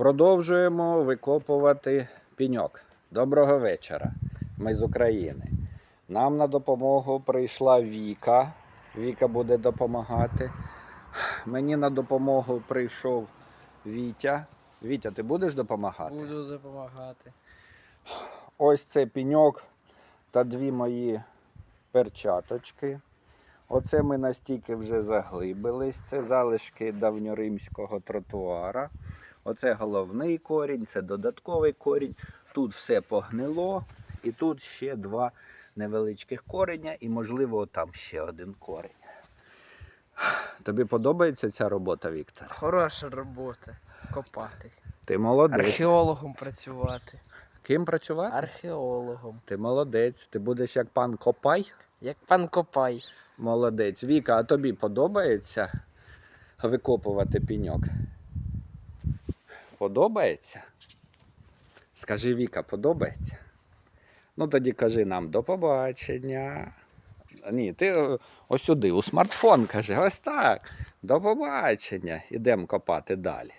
Продовжуємо викопувати піньок. Доброго вечора. Ми з України. Нам на допомогу прийшла Віка. Віка буде допомагати. Мені на допомогу прийшов Вітя. Вітя, ти будеш допомагати? Буду допомагати. Ось це піньок та дві мої перчаточки. Оце ми настільки вже заглибились. Це залишки давньоримського тротуара. Оце головний корінь, це додатковий корінь. Тут все погнило, і тут ще два невеличких кореня, і, можливо, там ще один корінь. Тобі подобається ця робота, Віктор? Хороша робота. Копати. Ти молодець. Археологом працювати. Ким працювати? Археологом. Ти молодець. Ти будеш як пан Копай? Як пан Копай. Молодець. Віка, а тобі подобається викопувати піньок? Подобається? Скажи, Віка, подобається? Ну тоді кажи нам до побачення. Ні, ти е, ось сюди, у смартфон кажи, ось так. До побачення. Ідемо копати далі.